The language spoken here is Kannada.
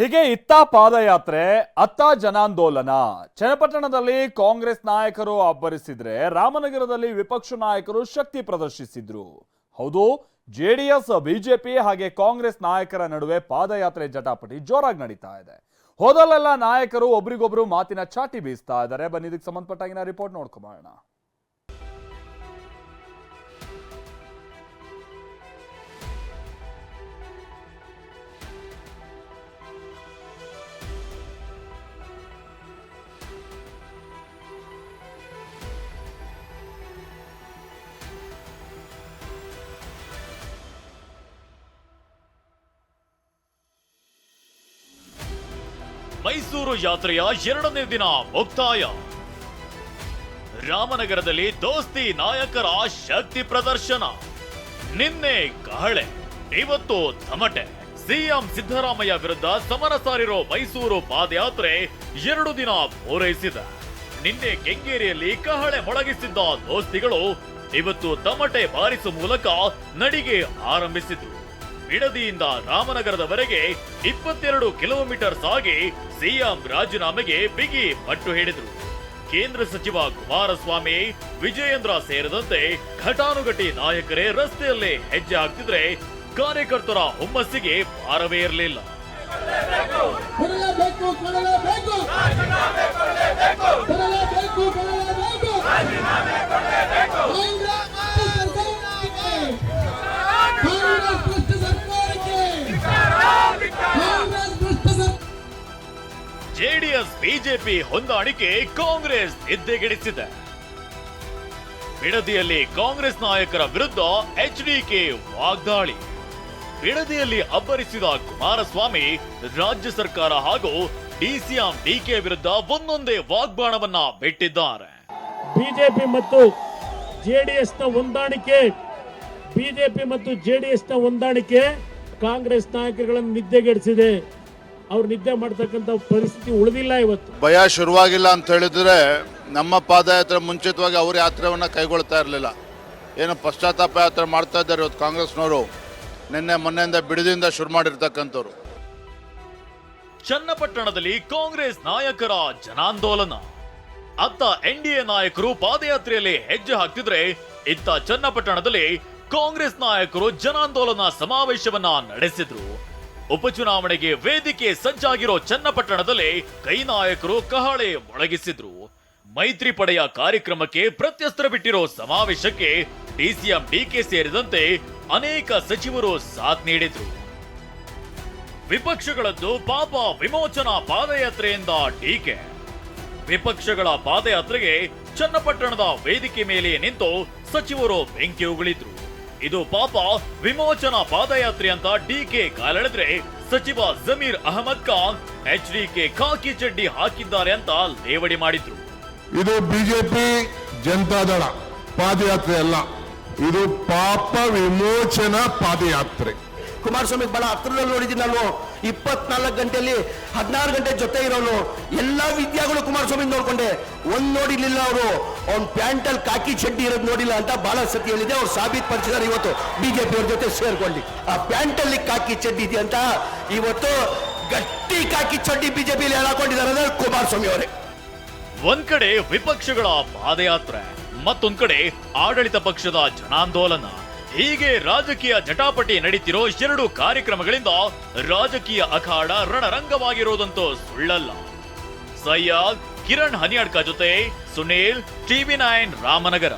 ಹೀಗೆ ಇತ್ತ ಪಾದಯಾತ್ರೆ, ಅತ್ತ ಜನಾಂದೋಲನ. ಚನ್ನಪಟ್ಟಣದಲ್ಲಿ ಕಾಂಗ್ರೆಸ್ ನಾಯಕರು ಅಬ್ಬರಿಸಿದ್ರೆ ರಾಮನಗರದಲ್ಲಿ ವಿಪಕ್ಷ ನಾಯಕರು ಶಕ್ತಿ ಪ್ರದರ್ಶಿಸಿದ್ರು. ಹೌದು, ಜೆಡಿಎಸ್, ಬಿಜೆಪಿ ಹಾಗೆ ಕಾಂಗ್ರೆಸ್ ನಾಯಕರ ನಡುವೆ ಪಾದಯಾತ್ರೆ ಜಟಾಪಟಿ ಜೋರಾಗಿ ನಡೀತಾ ಇದೆ. ಹೋದಲ್ಲೆಲ್ಲ ನಾಯಕರು ಒಬ್ರಿಗೊಬ್ರು ಮಾತಿನ ಚಾಟಿ ಬೀಸ್ತಾ ಇದ್ದಾರೆ ಬನ್ನಿ, ಇದಕ್ಕೆ ಸಂಬಂಧಪಟ್ಟಾಗಿನ ರಿಪೋರ್ಟ್ ನೋಡ್ಕೊಂಬೋಣ ಮೈಸೂರು ಯಾತ್ರೆಯ ಎರಡನೇ ದಿನ ಮುಕ್ತಾಯ. ರಾಮನಗರದಲ್ಲಿ ದೋಸ್ತಿ ನಾಯಕರ ಶಕ್ತಿ ಪ್ರದರ್ಶನ. ನಿನ್ನೆ ಕಹಳೆ ಇವತ್ತು ತಮಟೆ. ಸಿಎಂ ಸಿದ್ದರಾಮಯ್ಯ ವಿರುದ್ಧ ಸಮರ ಸಾರಿರೋ ಮೈಸೂರು ಪಾದಯಾತ್ರೆ ಎರಡು ದಿನ ಪೂರೈಸಿದೆ. ನಿನ್ನೆ ಕೆಂಗೇರಿಯಲ್ಲಿ ಕಹಳೆ ಮೊಳಗಿಸಿದ್ದ ದೋಸ್ತಿಗಳು ಇವತ್ತು ತಮಟೆ ಬಾರಿಸುವ ಮೂಲಕ ನಡಿಗೆ ಆರಂಭಿಸಿದ್ರು ಬಿಡದಿಯಿಂದ ರಾಮನಗರದವರೆಗೆ ಇಪ್ಪತ್ತೆರಡು ಕಿಲೋಮೀಟರ್ ಸಾಗಿ ಸಿಎಂ ರಾಜೀನಾಮೆಗೆ ಬಿಗಿ ಪಟ್ಟು ಹೇಳಿದರು ಕೇಂದ್ರ ಸಚಿವ ಕುಮಾರಸ್ವಾಮಿ, ವಿಜಯೇಂದ್ರ ಸೇರಿದಂತೆ ಘಟಾನುಘಟಿ ನಾಯಕರೇ ರಸ್ತೆಯಲ್ಲೇ ಹೆಜ್ಜೆ ಹಾಕ್ತಿದ್ರೆ ಕಾರ್ಯಕರ್ತರ ಹುಮ್ಮಸ್ಸಿಗೆ ಭಾರವೇ ಇರಲಿಲ್ಲ. ಜೆಡಿಎಸ್, ಬಿಜೆಪಿ ಹೊಂದಾಣಿಕೆ ಕಾಂಗ್ರೆಸ್ ನಿದ್ದೆಗೆಡಿಸಿದೆ. ಬಿಡದಿಯಲ್ಲಿ ಕಾಂಗ್ರೆಸ್ ನಾಯಕರ ವಿರುದ್ಧ ಎಚ್ಡಿಕೆ ವಾಗ್ದಾಳಿ. ಬಿಡದಿಯಲ್ಲಿ ಅಬ್ಬರಿಸಿದ ಕುಮಾರಸ್ವಾಮಿ ರಾಜ್ಯ ಸರ್ಕಾರ ಹಾಗೂ ಡಿಸಿಎಂ ಡಿಕೆ ವಿರುದ್ಧ ಒಂದೊಂದೇ ವಾಗ್ಬಾಣವನ್ನ ಬಿಟ್ಟಿದ್ದಾರೆ. ಬಿಜೆಪಿ ಮತ್ತು ಜೆಡಿಎಸ್ನ ಹೊಂದಾಣಿಕೆ, ಬಿಜೆಪಿ ಮತ್ತು ಜೆಡಿಎಸ್ನ ಹೊಂದಾಣಿಕೆ ಕಾಂಗ್ರೆಸ್ ನಾಯಕರುಗಳನ್ನು ನಿದ್ದೆಗೆಡಿಸಿದೆ. ಅವ್ರು ನಿದ್ದೆ ಮಾಡ್ತಕ್ಕಂಥ ಪರಿಸ್ಥಿತಿ ಉಳಿದಿಲ್ಲ ಇವತ್ತು. ಭಯ ಶುರುವಾಗಿಲ್ಲ ಅಂತ ಹೇಳಿದ್ರೆ ನಮ್ಮ ಪಾದಯಾತ್ರೆ ಮುಂಚಿತವಾಗಿ ಅವ್ರ ಯಾತ್ರೆಯನ್ನು ಕೈಗೊಳ್ತಾ ಇರಲಿಲ್ಲ. ಏನು ಪಶ್ಚಾತ್ತಾಪ ಯಾತ್ರೆ ಮಾಡ್ತಾ ಇದ್ದಾರೆ ಇವತ್ತು ಕಾಂಗ್ರೆಸ್ನವರು. ನಿನ್ನೆ ಮೊನ್ನೆಯಿಂದ ಬಿಡದಿಂದ ಶುರು ಮಾಡಿರ್ತಕ್ಕಂಥವ್ರು. ಚನ್ನಪಟ್ಟಣದಲ್ಲಿ ಕಾಂಗ್ರೆಸ್ ನಾಯಕರ ಜನಾಂದೋಲನ. ಅತ್ತ ಎ ನಾಯಕರು ಪಾದಯಾತ್ರೆಯಲ್ಲಿ ಹೆಜ್ಜೆ ಹಾಕ್ತಿದ್ರೆ ಇತ್ತ ಚನ್ನಪಟ್ಟಣದಲ್ಲಿ ಕಾಂಗ್ರೆಸ್ ನಾಯಕರು ಜನಾಂದೋಲನ ಸಮಾವೇಶವನ್ನ ನಡೆಸಿದ್ರು. ಉಪಚುನಾವಣೆಗೆ ವೇದಿಕೆ ಸಜ್ಜಾಗಿರೋ ಚನ್ನಪಟ್ಟಣದಲ್ಲಿ ಕೈ ನಾಯಕರು ಕಹಳೆ ಮೊಳಗಿಸಿದ್ರು. ಮೈತ್ರಿ ಪಡೆಯ ಕಾರ್ಯಕ್ರಮಕ್ಕೆ ಪ್ರತ್ಯಸ್ತ್ರ ಬಿಟ್ಟಿರೋ ಸಮಾವೇಶಕ್ಕೆ ಡಿಸಿಎಂ ಡಿಕೆ ಸೇರಿದಂತೆ ಅನೇಕ ಸಚಿವರು ಸಾಥ್ ನೀಡಿದ್ರು. ವಿಪಕ್ಷಗಳದ್ದು ಪಾಪ ವಿಮೋಚನಾ ಪಾದಯಾತ್ರೆಯಿಂದ ಟೀಕೆ ವಿಪಕ್ಷಗಳ ಪಾದಯಾತ್ರೆಗೆ ಚನ್ನಪಟ್ಟಣದ ವೇದಿಕೆ ಮೇಲೆ ನಿಂತು ಸಚಿವರು ಬೆಂಕಿ ಉಗುಳಿದ್ರು. ಇದು ಪಾಪ ವಿಮೋಚನಾ ಪಾದಯಾತ್ರೆ ಅಂತ ಡಿಕೆ ಕಾಲೆಳೆದ್ರೆ ಸಚಿವ Zameer Ahmed Khan H D K ಖಾಕಿ ಚಡ್ಡಿ ಹಾಕಿದ್ದಾರೆ ಅಂತ ಲೇವಡಿ ಮಾಡಿದ್ರು. ಇದು ಬಿಜೆಪಿ ಜನತಾದಳ ಪಾದಯಾತ್ರೆ ಅಲ್ಲ ಇದು ಪಾಪ ವಿಮೋಚನಾ ಪಾದಯಾತ್ರೆ. ಕುಮಾರಸ್ವಾಮಿ ಬಹಳ ಹತ್ತಿರದಲ್ಲಿ ನೋಡಿದ್ದೀನಿ ನಾನು ಇಪ್ಪತ್ನಾಲ್ಕು ಗಂಟೆಯಲ್ಲಿ ಹದಿನಾರು ಗಂಟೆ ಜೊತೆ ಇರೋನು. ಎಲ್ಲಾ ವಿದ್ಯಾಗಳು ಕುಮಾರಸ್ವಾಮಿ ನೋಡ್ಕೊಂಡೆ. ಒಂದ್ ನೋಡಿರ್ಲಿಲ್ಲ ಅವರು. ಅವ್ನ ಪ್ಯಾಂಟಲ್ಲಿ ಕಾಕಿ ಚಡ್ಡಿ ಇರೋದು ನೋಡಿಲ್ಲ ಅಂತ ಬಹಳ ಸತಿ ಹೇಳಿದೆ. ಅವ್ರು ಸಾಬೀತು ಪಡಿಸಿದಾರೆ ಇವತ್ತು. ಬಿಜೆಪಿ ಅವ್ರ ಜೊತೆ ಸೇರ್ಕೊಳ್ಳಿ ಆ ಪ್ಯಾಂಟಲ್ಲಿ ಕಾಕಿ ಚಡ್ಡಿ ಇದೆ ಅಂತ ಇವತ್ತು ಗಟ್ಟಿ ಕಾಕಿ ಚಡ್ಡಿ ಬಿಜೆಪಿಯಲ್ಲಿ ಹಾಕೊಂಡಿದ್ದಾರೆ ಅಂದ್ರೆ ಕುಮಾರಸ್ವಾಮಿ ಅವರೇ. ಒಂದ್ ಕಡೆ ವಿಪಕ್ಷಗಳ ಪಾದಯಾತ್ರೆ, ಮತ್ತೊಂದ್ ಕಡೆ ಆಡಳಿತ ಪಕ್ಷದ ಜನಾಂದೋಲನ. ಹೀಗೆ ರಾಜಕೀಯ ಜಟಾಪಟಿ ನಡೀತಿರೋ ಎರಡು ಕಾರ್ಯಕ್ರಮಗಳಿಂದ ರಾಜಕೀಯ ಅಖಾಡ ರಣರಂಗವಾಗಿರೋದಂತೂ ಸುಳ್ಳಲ್ಲ. ಸಯ್ಯದ್ ಕಿರಣ್ ಹನಿಯಾಡ್ಕ ಜೊತೆ ಸುನೀಲ್, ಟಿವಿ ನೈನ್ ರಾಮನಗರ.